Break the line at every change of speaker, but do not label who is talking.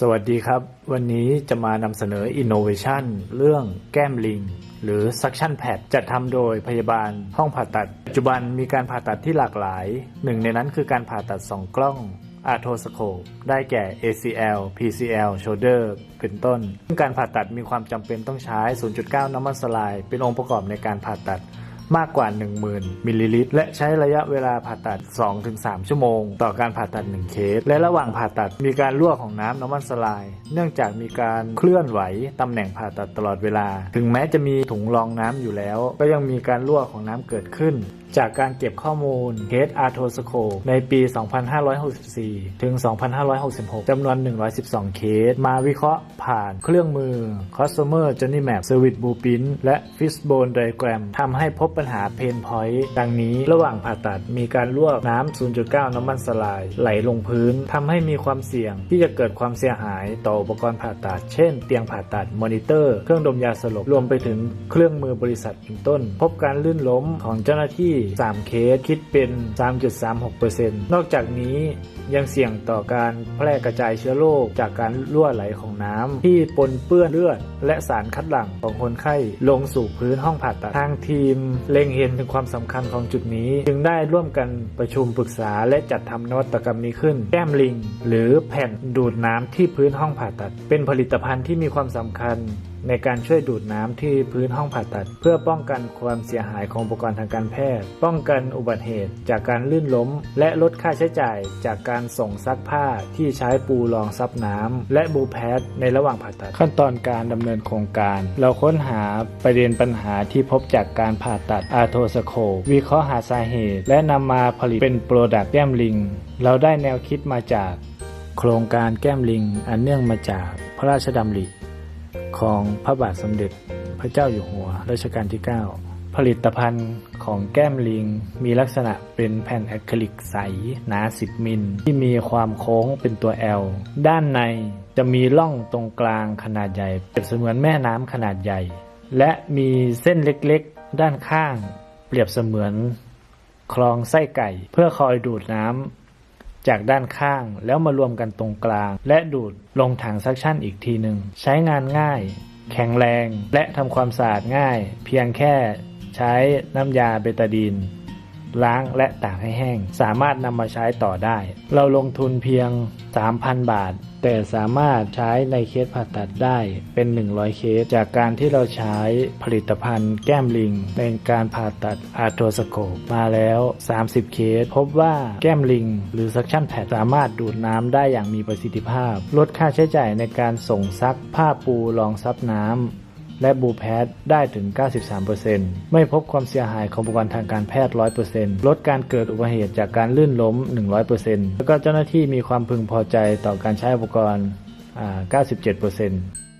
สวัสดีครับ วันนี้จะมานำเสนอ Innovation เรื่องแก้มลิง หรือ Suction Pad จัดทำโดยพยาบาลห้องผ่าตัด ปัจจุบันมีการผ่าตัดที่หลากหลาย หนึ่งในนั้นคือการผ่าตัด 2 กล้องอาโทสโคปได้แก่ ACL PCL Shoulder เป็นต้น ซึ่งการผ่าตัดมีความจำเป็นต้องใช้ 0.9 น้ำมันสลาย เป็นองค์ประกอบในการผ่าตัด มากกว่า 10,000มิลลิลิตรและใช้ระยะเวลาผ่าตัด 2-3 ชั่วโมง ต่อการผ่าตัด 1 เคส และระหว่างผ่าตัดมีการรั่วของน้ำน้ำมันสลาย เนื่องจากมีการเคลื่อนไหวตำแหน่งผ่าตัดตลอดเวลา ถึงแม้จะมีถุงรองน้ำอยู่แล้ว ก็ยังมีการรั่วของน้ำเกิดขึ้นจากการเก็บข้อมูลเคสอาร์โทสโคในปี 2564 ถึง 2566 จำนวน 112 เคส มาวิเคราะห์ผ่านเครื่องมือ Customer Journey Map Service Blueprint และ Fishbone Diagram ทำให้พบปัญญหาเพนพอยต์ดังนี้ระหว่างผ่าตัดมีการลวกน้ำ0.9 น้ำมันสลาย ไหลลงพื้นทำให้มีความเสี่ยงที่จะเกิดความเสียหายต่ออุปกรณ์ผ่าตัด เช่น เตียงผ่าตัด มอนิเตอร์ เครื่องดมยาสลบ รวมไปถึงเครื่องมือบริษัทเป็นต้น พบการลื่นล้มของเจ้าหน้าที่ 3 เคส คิดเป็น 3.36%นอกจากนี้ยังเสี่ยงต่อการแพร่กระจายเชื้อโรคจากการรั่วไหลของน้ำที่ปนเปื้อนเลือด และสารคัดหลั่งของคนไข้ลงสู่พื้นห้องผ่าตัดทางทีมเล็งเห็นถึงความสำคัญของจุดนี้ จึงได้ร่วมกันประชุมปรึกษาและจัดทำนวัตกรรมนี้ขึ้น แก้มลิง หรือแผ่นดูดน้ำที่พื้นห้องผ่าตัด เป็นผลิตภัณฑ์ที่มีความสำคัญ ในการช่วยดูดน้ำที่พื้นห้องผ่าตัด เพื่อป้องกันความเสียหายของอุปกรณ์ทางการแพทย์ ป้องกันอุบัติเหตุ จากการลื่นล้ม และลดค่าใช้จ่ายจากการส่งซักผ้าที่ใช้ปูรองซับน้ำและบูแพดในระหว่างผ่าตัด ขั้นตอนการดำเนินโครงการ เราค้นหาประเด็นปัญหาที่พบจากการผ่าตัดอาโทสโควิเคราะห์หาสาเหตุ และนำมาผลิตเป็นโปรดักต์แก้มลิง เราได้แนวคิดมาจาก โครงการแก้มลิงอันเนื่องมาจากพระราชดำริ ของพระบาทสมเด็จพระเจ้าอยู่หัวรัชกาลที่ 9 ผลิตภัณฑ์ของแก้มลิงมีลักษณะเป็นแผ่นอะคริลิกใสหนา 10 มิล ที่มีความโค้งเป็นตัว L ด้านในจะมีร่องตรงกลางขนาดใหญ่เปรียบเสมือนแม่น้ำขนาดใหญ่ และมีเส้นเล็กๆ ด้านข้าง เปรียบเสมือนคลองไส้ไก่ เพื่อคอยดูดน้ำ จากด้านข้าง แล้วมารวมกันตรงกลาง และดูดลงถังซักชั่นอีกทีหนึ่งใช้งานง่าย แข็งแรง และทำความสะอาดง่าย เพียงแค่ใช้น้ำยาเบตาดีน ล้างและตากให้แห้ง สามารถนำมาใช้ต่อได้ เราลงทุนเพียง 3,000 บาท แต่สามารถใช้ในเคสผ่าตัดได้เป็น 100 เคส จากการที่เราใช้ผลิตภัณฑ์แก้มลิง ในการผ่าตัดอาร์โทสโคปมาแล้ว 30 เคส พบว่าแก้มลิง หรือซักชั่นแพดสามารถดูดน้ำได้อย่างมีประสิทธิภาพ ลดค่าใช้จ่ายในการส่งซักผ้าปูรองซับน้ำ และบูแพทได้ถึง 93%ไม่พบความเสียหายของอุปกรณ์ทางการแพทย์ 100%ลดการเกิดอุบัติเหตุจากการลื่นล้ม 100%แล้วก็เจ้าหน้าที่มีความพึงพอใจต่อการใช้อุปกรณ์ 97%